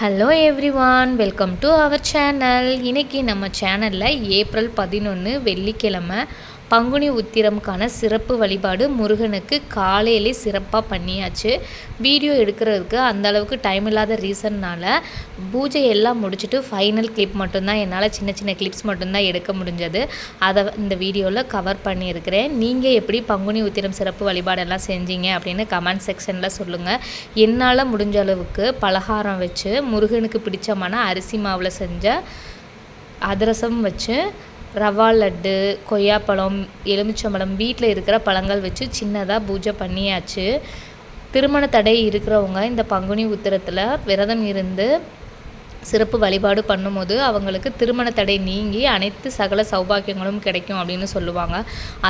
Hello everyone welcome to our channel இன்றைக்கி நம்ம சேனலில் ஏப்ரல் பதினொன்று வெள்ளிக்கிழமை. பங்குனி உத்திரம்கான சிறப்பு வழிபாடு முருகனுக்கு காலையிலே சிறப்பாக பண்ணியாச்சு. வீடியோ எடுக்கிறதுக்கு அந்தளவுக்கு டைம் இல்லாத ரீசன்னால் பூஜை எல்லாம் முடிச்சுட்டு ஃபைனல் கிளிப் மட்டும்தான் என்னால் சின்ன சின்ன கிளிப்ஸ் மட்டும்தான் எடுக்க முடிஞ்சது. அதை இந்த வீடியோவில் கவர் பண்ணியிருக்கிறேன். நீங்கள் எப்படி பங்குனி உத்திரம் சிறப்பு வழிபாடெல்லாம் செஞ்சீங்க அப்படின்னு கமெண்ட் செக்ஷனில் சொல்லுங்கள் என்னால் முடிஞ்ச அளவுக்கு பலகாரம் வச்சு முருகனுக்கு பிடிச்சமான அரிசி மாவில் செஞ்ச அதிரசம் வச்சு ரவா லட்டு கொய்யாப்பழம் எலுமிச்சம்பழம் வீட்டில் இருக்கிற பழங்கள் வச்சு சின்னதாக பூஜை பண்ணியாச்சு. திருமண தடை இருக்கிறவங்க இந்த பங்குனி உத்திரத்தில் விரதம் இருந்து சிறப்பு வழிபாடு பண்ணும்போது அவங்களுக்கு திருமண தடை நீங்கி அனைத்து சகல சௌபாக்கியங்களும் கிடைக்கும் அப்படின்னு சொல்லுவாங்க.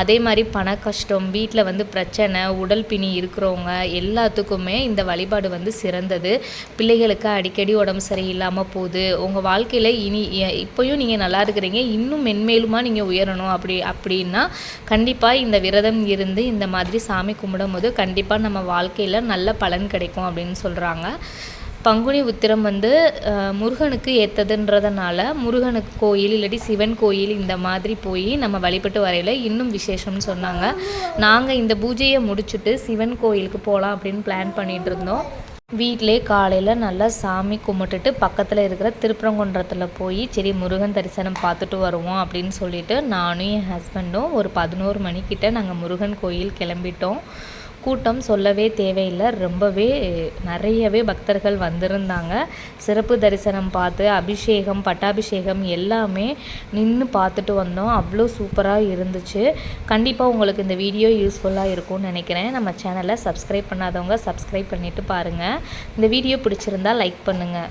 அதே மாதிரி பண கஷ்டம் வீட்டில் வந்து பிரச்சனை உடல் பிணி இருக்கிறவங்க எல்லாத்துக்குமே இந்த வழிபாடு வந்து சிறந்தது. பிள்ளைகளுக்கு அடிக்கடி உடம்பு சரியில்லாமல் போகுது. உங்கள் வாழ்க்கையில் இனி இப்போயும் நீங்கள் நல்லா இருக்கிறீங்க. இன்னும் மென்மேலுமா நீங்கள் உயரணும் அப்படி அப்படின்னா கண்டிப்பாக இந்த விரதம் இருந்து இந்த மாதிரி சாமி கும்பிடும் போது கண்டிப்பாக நம்ம வாழ்க்கையில் நல்ல பலன் கிடைக்கும் அப்படின்னு சொல்கிறாங்க பங்குனி உத்திரம் வந்து முருகனுக்கு ஏற்றதுன்றதுனால முருகனுக்கு கோயில் இல்லாட்டி சிவன் கோயில் இந்த மாதிரி போய் நம்ம வழிபட்டு வரையில் இன்னும் விசேஷம்னு சொன்னாங்க. நாங்கள் இந்த பூஜையை முடிச்சுட்டு சிவன் கோயிலுக்கு போகலாம் அப்படின்னு பிளான் பண்ணிகிட்டு இருந்தோம். வீட்டிலே காலையில் நல்லா சாமி கும்பிட்டுட்டு பக்கத்தில் இருக்கிற திருப்பரங்குன்றத்தில் போய் சரி முருகன் தரிசனம் பார்த்துட்டு வருவோம் அப்படின்னு சொல்லிட்டு நானும் என் ஹஸ்பண்டும் ஒரு பதினோரு மணிக்கிட்ட நாங்கள் முருகன் கோயில் கிளம்பிட்டோம். கூட்டம் சொல்லவே தேவையில்லை. ரொம்பவே நிறையவே பக்தர்கள் வந்திருந்தாங்க. சிறப்பு தரிசனம் பார்த்து அபிஷேகம் பட்டாபிஷேகம் எல்லாமே நின்று பார்த்துட்டு வந்தோம். அவ்வளோ சூப்பராக இருந்துச்சு. கண்டிப்பாக உங்களுக்கு இந்த வீடியோ யூஸ்ஃபுல்லாக இருக்கும்னு நினைக்கிறேன். நம்ம சேனலை சப்ஸ்கிரைப் பண்ணாதவங்க சப்ஸ்கிரைப் பண்ணிவிட்டு பாருங்கள் இந்த வீடியோ பிடிச்சிருந்தா லைக் பண்ணுங்கள்